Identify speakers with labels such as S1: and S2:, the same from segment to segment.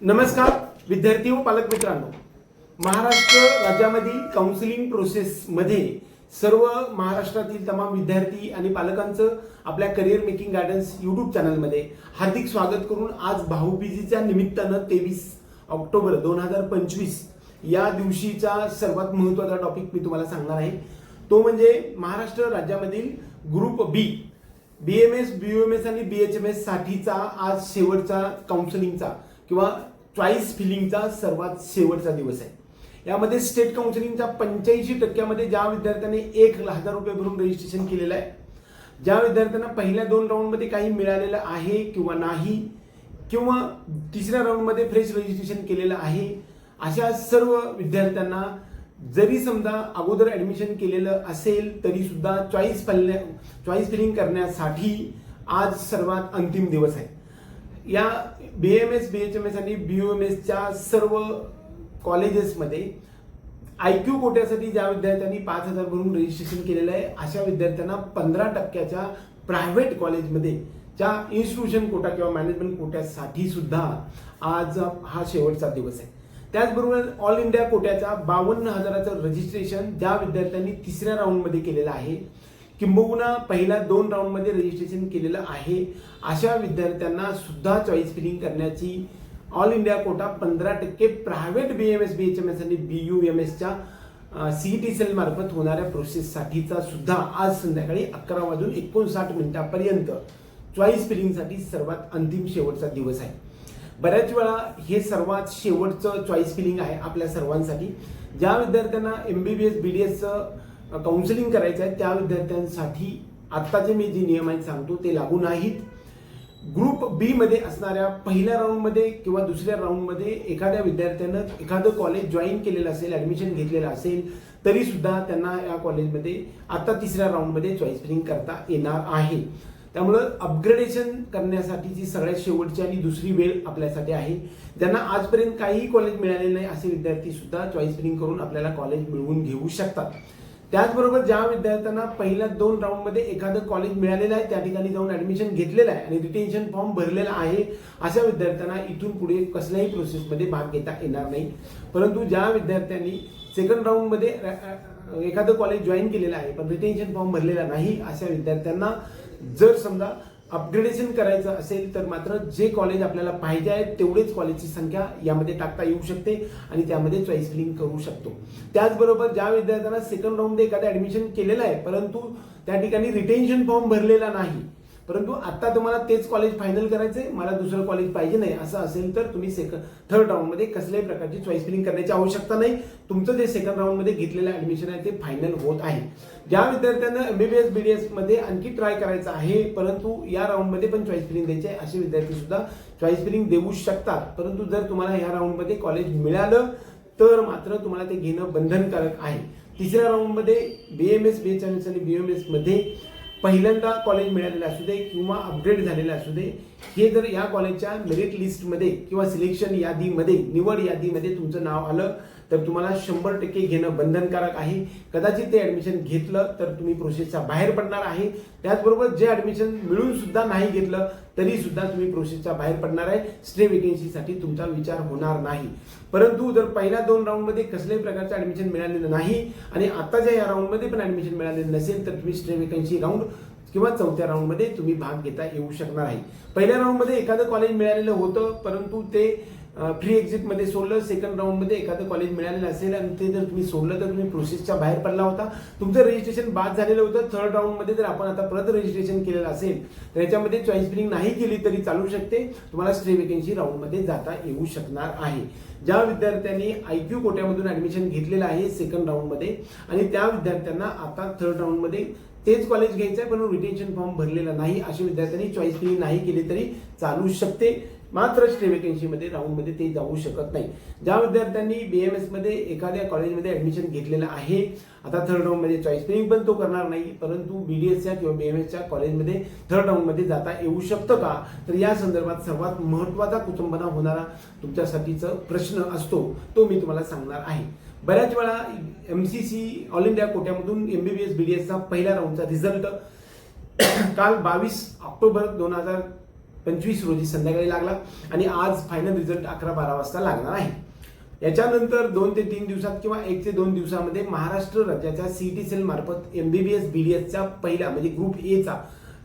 S1: नमस्कार विद्यार्थी व पालक मित्रांनो. महाराष्ट्र राज्यामधील काउन्सिलिंग प्रोसेसमध्ये सर्व महाराष्ट्रातील तमाम विद्यार्थी आणि पालकांचं आपल्या करिअर मेकिंग गार्डन्स यूट्यूब चॅनलमध्ये हार्दिक स्वागत करून आज भाऊबीजीच्या निमित्तानं तेवीस ऑक्टोबर दोन हजार पंचवीस या दिवशीचा सर्वात महत्त्वाचा टॉपिक मी तुम्हाला सांगणार आहे. तो म्हणजे महाराष्ट्र राज्यामधील group B B M S B M S आणि बी एच एम एस साठीचा आज शेवटचा काउन्सिलिंगचा किंवा चॉईस फिलिंगचा सर्वात शेवटचा दिवस आहे. यामध्ये स्टेट काउन्सिलिंगच्या पंच्याऐंशी टक्क्यामध्ये ज्या विद्यार्थ्यांनी एक हजार रुपये भरून रजिस्ट्रेशन केलेलं आहे ज्या विद्यार्थ्यांना पहिल्या दोन राऊंडमध्ये काही मिळालेलं आहे किंवा नाही किंवा तिसऱ्या राऊंडमध्ये फ्रेश रजिस्ट्रेशन केलेलं आहे अशा सर्व विद्यार्थ्यांना जरी समजा अगोदर ॲडमिशन केलेलं असेल तरीसुद्धा चॉईस फलण्या चॉईस फिलिंग करण्यासाठी आज सर्वात अंतिम दिवस आहे. या B M S B H M S आणि बी यू एम एसच्या सर्व कॉलेजेसमध्ये आय क्यू कोट्यासाठी ज्या विद्यार्थ्यांनी पाच हजार भरून रजिस्ट्रेशन केलेलं आहे अशा विद्यार्थ्यांना पंधरा टक्क्याच्या प्रायव्हेट कॉलेजमध्ये ज्या इन्स्टिट्यूशन कोटा किंवा मॅनेजमेंट कोट्यासाठी सुद्धा आज हा शेवटचा दिवस आहे. त्याचबरोबर ऑल इंडिया कोट्याचा बावन्न हजाराचं रजिस्ट्रेशन ज्या विद्यार्थ्यांनी तिसऱ्या राऊंडमध्ये केलेलं आहे किंबहुना पहिल्या दोन राऊंडमध्ये रजिस्ट्रेशन केलेलं आहे. अशा विद्यार्थ्यांना सुद्धा चॉईस फिलिंग करण्याची ऑल इंडिया कोटा पंधरा टक्के private B M S B H M S आणि बी यू एम एसच्या सी टी सेल मार्फत होणाऱ्या प्रोसेससाठीचा सुद्धा आज संध्याकाळी अकरा वाजून एकोणसाठ मिनिटापर्यंत चॉईस फिलिंगसाठी सर्वात अंतिम शेवटचा दिवस आहे. बऱ्याच वेळा हे सर्वात शेवटचं चॉईस फिलिंग आहे आपल्या सर्वांसाठी. ज्या विद्यार्थ्यांना M B B S B D एसचं काउन्सिलिंग करायचं आहे त्या विद्यार्थ्यांसाठी आत्ताचे मी जे नियम आहेत सांगतो ते लागू नाहीत. ग्रुप बी मध्ये असणाऱ्या पहिल्या राऊंडमध्ये किंवा दुसऱ्या राऊंडमध्ये एखाद्या विद्यार्थ्यानं एखादं कॉलेज जॉईन केलेलं असेल ऍडमिशन घेतलेलं असेल तरी सुद्धा त्यांना या कॉलेजमध्ये आता तिसऱ्या राऊंडमध्ये चॉईस फिलिंग करता येणार आहे. त्यामुळं अपग्रेडेशन करण्यासाठीची सगळ्यात शेवटची आणि दुसरी वेळ आपल्यासाठी आहे ज्यांना आजपर्यंत काहीही कॉलेज मिळालेलं नाही असे विद्यार्थी सुद्धा चॉईस फिलिंग करून आपल्याला कॉलेज मिळवून घेऊ शकतात. त्याचबरोबर ज्या विद्यार्थ्यांना पहिल्या दोन राऊंडमध्ये एखादं कॉलेज मिळालेलं आहे त्या ठिकाणी जाऊन ऍडमिशन घेतलेलं आहे आणि रिटेन्शन फॉर्म भरलेला आहे अशा विद्यार्थ्यांना इथून पुढे कसल्याही प्रोसेसमध्ये भाग घेता येणार नाही. परंतु ज्या विद्यार्थ्यांनी सेकंड राऊंडमध्ये एखादं कॉलेज जॉईन केलेलं आहे पण रिटेन्शन फॉर्म भरलेला नाही अशा विद्यार्थ्यांना जर समजा अपग्रेडेशन करायचं असेल तर मात्र जे कॉलेज आपल्याला पाहिजे आहे तेवढेच कॉलेजची संख्या यामध्ये टाकता येऊ शकते आणि त्यामध्ये चॉईस फिलिंग करू शकतो. त्याचबरोबर ज्या विद्यार्थ्यांना सेकंड राऊंड एखादं ऍडमिशन केलेलं आहे परंतु त्या ठिकाणी रिटेन्शन फॉर्म भरलेला नाही परंतु आता तुम्हाला तेच कॉलेज फायनल करायचंय मला दुसरं कॉलेज पाहिजे नाही असं असेल तर तुम्ही सेकंड थर्ड राऊंडमध्ये कसल्याही प्रकारची चॉईस फिलिंग करण्याची आवश्यकता नाही. तुमचं जे सेकंड राऊंडमध्ये घेतलेलं ऍडमिशन आहे ते फायनल होत आहे. ज्या विद्यार्थ्यांना M B B S B D मध्ये आणखी ट्राय करायचं आहे परंतु या राऊंडमध्ये पण चॉईस फिलिंग द्यायची आहे असे विद्यार्थी सुद्धा चॉईस फिलिंग देऊ शकतात. परंतु जर तुम्हाला या राऊंडमध्ये कॉलेज मिळालं तर मात्र तुम्हाला ते घेणं बंधनकारक आहे. तिसऱ्या राऊंडमध्ये B M S B H M S आणि बी एम एसमध्ये पहिल्यांदा कॉलेज मिळालेलं असू दे किंवा अपग्रेड झालेलं असू दे हे जर या कॉलेजच्या मेरिट लिस्टमध्ये किंवा सिलेक्शन यादीमध्ये निवड यादीमध्ये तुमचं नाव आलं तर तुम्हाला शंभर टक्के घेणं बंधनकारक आहे. कदाचित ते ॲडमिशन घेतलं तर तुम्ही प्रोसेसच्या बाहेर पडणार आहे. त्याचबरोबर जे ॲडमिशन मिळून सुद्धा नाही घेतलं तरी सुद्धा तुम्ही प्रोसेसच्या बाहेर पडणार आहे. स्टे वेकेन्सीसाठी तुमचा विचार होणार नाही. परंतु जर पहिल्या दोन राऊंडमध्ये कसल्याही प्रकारचं ॲडमिशन मिळालेलं नाही आणि आताच्या या राऊंडमध्ये पण ॲडमिशन मिळालेलं नसेल तर तुम्ही स्टे वेकेन्सी राऊंड किंवा चौथ्या राऊंडमध्ये तुम्ही भाग घेता येऊ शकणार आहे. पहिल्या राऊंडमध्ये एखादं कॉलेज मिळालेलं होतं परंतु ते फ्री एक्झिटमध्ये सोडलं सेकंड राऊंडमध्ये एखादं कॉलेज मिळालेलं असेल आणि ते जर तुम्ही सोडलं तर तुम्ही प्रोसेसच्या बाहेर पडला होता. तुमचं रजिस्ट्रेशन बाद झालेलं होतं. थर्ड राऊंडमध्ये जर आपण आता परत रजिस्ट्रेशन केलेलं असेल तर याच्यामध्ये चॉईस फिलिंग नाही केली तरी चालू शकते. तुम्हाला स्टे वेकेन्सी राऊंडमध्ये जाता येऊ शकणार आहे. ज्या विद्यार्थ्यांनी आय क्यू कोट्यामधून ऍडमिशन घेतलेलं आहे सेकंड राऊंडमध्ये आणि त्या विद्यार्थ्यांना आता थर्ड राऊंडमध्ये तेच कॉलेज घ्यायचं आहे पण रिटेन्शन फॉर्म भरलेला नाही. अशा विद्यार्थ्यांनी चॉईस फिलिंग नाही केली तरी चालू शकते. मात्र स्टे वेकेन्सीमध्ये राऊंडमध्ये ते जाऊ शकत नाही. ज्या विद्यार्थ्यांनी बी एम एसमध्ये एखाद्या कॉलेजमध्ये ॲडमिशन घेतलेलं आहे आता थर्ड राऊंडमध्ये चॉईस फिलिंग पण तो करणार नाही. परंतु बी डी एसच्या किंवा बी एम एसच्या कॉलेजमध्ये थर्ड राऊंडमध्ये जाता येऊ शकतं का? तर या संदर्भात सर्वात महत्त्वाचा कुटुंबना होणारा तुमच्यासाठीचा प्रश्न असतो तो मी तुम्हाला सांगणार आहे. बऱ्याच वेळा M C C all India कोट्यामधून M B B S B D एसचा पहिल्या राऊंडचा रिझल्ट काल बावीस ऑक्टोबर दोन हजार पंचवीस रोजी संध्याकाळी लागला आणि आज फायनल रिझल्ट अकरा बारा वाजता लागणार आहे. याच्यानंतर दोन ते तीन दिवसात किंवा एक ते दोन दिवसामध्ये महाराष्ट्र राज्याच्या सीईटी सेल मार्फत एमबीबीएस बीडीएसचा पहिला म्हणजे ग्रुप एचा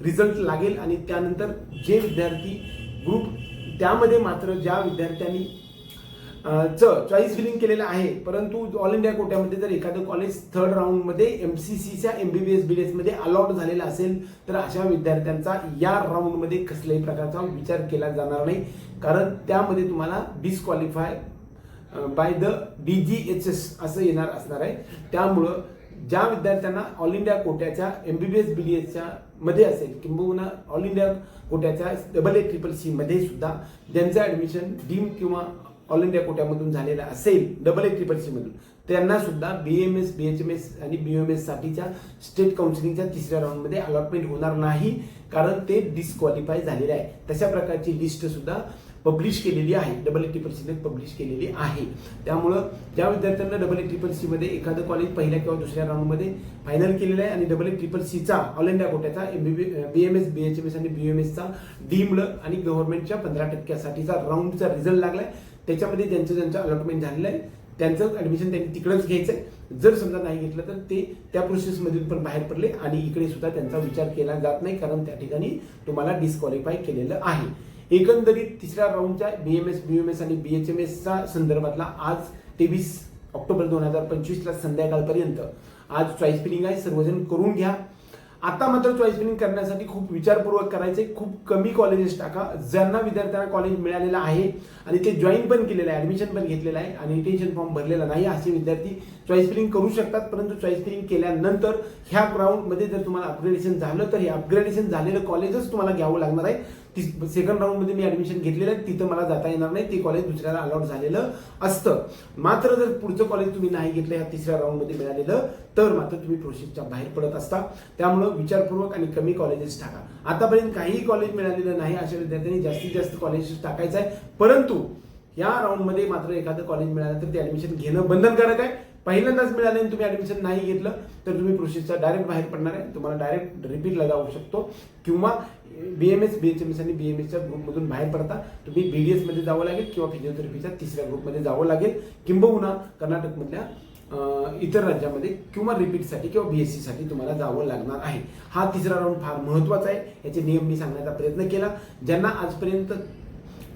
S1: रिझल्ट लागेल आणि त्यानंतर जे विद्यार्थी ग्रुप त्यामध्ये मात्र ज्या विद्यार्थ्यांनी चं चॉईस फिलिंग केलेलं आहे. परंतु ऑल इंडिया कोट्यामध्ये जर एखादं कॉलेज थर्ड राऊंडमध्ये एम सी सीच्या M B B S B D एसमध्ये अलॉट झालेला असेल तर अशा विद्यार्थ्यांचा या राऊंडमध्ये कसल्याही प्रकारचा विचार केला जाणार नाही. कारण त्यामध्ये तुम्हाला disqualify by the D G H S असं येणार असणार आहे. त्यामुळं ज्या विद्यार्थ्यांना all India कोट्याच्या M B B S B D एसच्या मध्ये असेल किंबहुना ऑल इंडिया कोट्याच्या डबल ए ट्रिपल सी मध्ये सुद्धा ज्यांचं ऍडमिशन डीम किंवा ऑल इंडिया कोट्यामधून झालेलं असेल डबल ए ट्रिपल सी मधून त्यांना सुद्धा B M S B H M S आणि बी एम एस साठीच्या स्टेट काउन्सिलिंगच्या तिसऱ्या राऊंडमध्ये अलॉटमेंट होणार नाही कारण ते डिस्क्वालिफाय झालेले आहे. तशा प्रकारची लिस्ट सुद्धा पब्लिश केलेली आहे डबल ए ट्रिपल सीने पब्लिश केलेली आहे. त्यामुळं ज्या विद्यार्थ्यांना डबल ए ट्रिपल सी मध्ये एखादं कॉलेज पहिल्या किंवा दुसऱ्या राऊंडमध्ये फायनल केलेलं आहे आणि डबल ए ट्रिपल सीचा all India कोट्याचा M B B M S B H M S आणि बी एम एसचा डीम्ड आणि गव्हर्नमेंटच्या पंधरा टक्क्यासाठीचा राऊंडचा रिझल्ट लागलाय. त्याच्यामध्ये ज्यांचं ज्यांचं अलॉटमेंट झालेलं आहे त्यांचं ऍडमिशन त्यांनी तिकडंच घ्यायचं आहे जर समजा नाही घेतलं तर ते त्या प्रोसेसमधून पण बाहेर पडले आणि इकडे सुद्धा त्यांचा विचार केला जात नाही कारण त्या ठिकाणी तुम्हाला डिस्क्वालिफाय केलेलं आहे. एकंदरीत तिसऱ्या राऊंडच्या B M S B M S आणि बी एच एम एसच्या संदर्भातला आज तेवीस ऑक्टोबर दोन हजार पंचवीसला संध्याकाळपर्यंत. आज चॉईस फिलिंग आहे सर्वजण करून घ्या. आता मात्र चॉईस फिलिंग करण्यासाठी खूप विचारपूर्वक करायचे. खूप कमी कॉलेजेस टाका. ज्यांना विद्यार्थ्यांना कॉलेज मिळालेलं आहे आणि ते जॉईन पण केलेलं आहे ऍडमिशन पण घेतलेलं आहे आणि इंटेन्शन फॉर्म भरलेला नाही असे विद्यार्थी चॉईस फिलिंग करू शकतात. परंतु चॉईस फिलिंग केल्यानंतर ह्या ग्राउंडमध्ये जर तुम्हाला अपग्रेडेशन झालं तर हे अपग्रेडेशन झालेलं कॉलेजच तुम्हाला घ्यावं लागणार आहे. ती सेकंड राऊंडमध्ये मी ॲडमिशन घेतलेलं आहे तिथं मला जाता येणार नाही ते कॉलेज दुसऱ्याला अलॉट झालेलं असतं. मात्र जर पुढचं कॉलेज तुम्ही नाही घेतलं या तिसऱ्या राऊंडमध्ये मिळालेलं तर मात्र तुम्ही प्रोसेसच्या बाहेर पडत असता. त्यामुळं विचारपूर्वक आणि कमी कॉलेजेस टाका. आतापर्यंत काहीही कॉलेज मिळालेलं नाही अशा विद्यार्थ्यांनी जास्तीत जास्त कॉलेजेस टाकायचं आहे. परंतु या राऊंडमध्ये मात्र एखादं कॉलेज मिळालं तर ते ॲडमिशन घेणं बंधनकारक आहे. पहिल्यांदाच मिळालं तुम्ही ॲडमिशन नाही घेतलं तर तुम्ही प्रोसेसचा डायरेक्ट बाहेर पडणार आहे. तुम्हाला डायरेक्ट रिपीटला जाऊ शकतो. किंवा B M S B H M S आणि बी एम एसच्या ग्रुपमधून बाहेर पडता. तुम्ही बी डी एसमध्ये जावं लागेल किंवा फिजिओथेरपीच्या तिसऱ्या ग्रुपमध्ये जावं लागेल. किंबहुना कर्नाटकमधल्या इतर राज्यामध्ये किंवा रिपीटसाठी किंवा बी एस सीसाठी तुम्हाला जावं लागणार आहे. हा तिसरा राऊंड फार महत्त्वाचा आहे. याचे नियम मी सांगण्याचा प्रयत्न केला. ज्यांना आजपर्यंत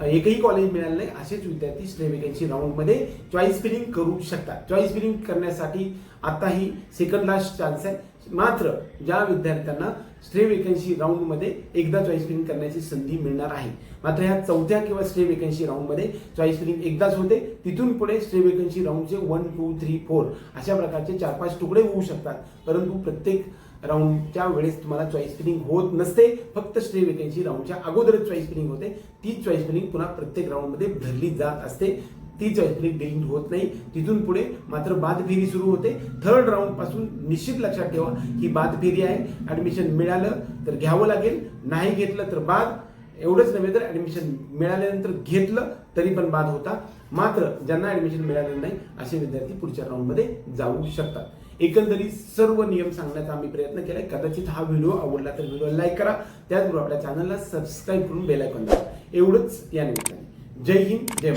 S1: एकही कॉलेज मिळालं नाही असेच विद्यार्थी स्टे वेकेन्सी राऊंडमध्ये चॉईस फिलिंग करू शकतात. चॉईस फिलिंग करण्यासाठी आताही सेकंड लास्ट चान्स आहे. मात्र ज्या विद्यार्थ्यांना स्टे वेकन्सी राऊंडमध्ये एकदा चॉईस फिलिंग करण्याची संधी मिळणार आहे मात्र ह्या चौथ्या किंवा स्टे वेकन्सी राऊंडमध्ये चॉईस फिलिंग एकदाच होते. तिथून पुढे स्टे वेकन्सी राऊंडचे वन टू थ्री फोर अशा प्रकारचे चार पाच तुकडे होऊ शकतात. परंतु प्रत्येक राऊंडच्या वेळेस तुम्हाला चॉईस फिलिंग होत नसते. फक्त स्टे वेकेन्सी राऊंडच्या अगोदरच चॉईस फिलिंग होते. ती चॉईस फिलिंग पुन्हा प्रत्येक राऊंडमध्ये भरली जात असते. ती चॉईस फिलिंग डिलीट होत नाही. तिथून पुढे मात्र बाद फेरी सुरू होते. थर्ड राऊंडपासून निश्चित लक्षात ठेवा ही बाद फेरी आहे. ऍडमिशन मिळालं तर घ्यावं लागेल. नाही घेतलं तर बाद. एवढंच नव्हे तर ऍडमिशन मिळाल्यानंतर घेतलं तरी पण बाद होता. मात्र ज्यांना ऍडमिशन मिळालेलं नाही असे विद्यार्थी पुढच्या राऊंडमध्ये जाऊ शकतात. एकंदरीत सर्व नियम सांगण्याचा आम्ही प्रयत्न केला कदाचित हा व्हिडिओ आवडला तर व्हिडिओ लाईक करा. त्याचबरोबर आपल्या चॅनलला सबस्क्राईब करून बेलायकॉन द्या एवढंच या निमित्ताने. जय हिंद जय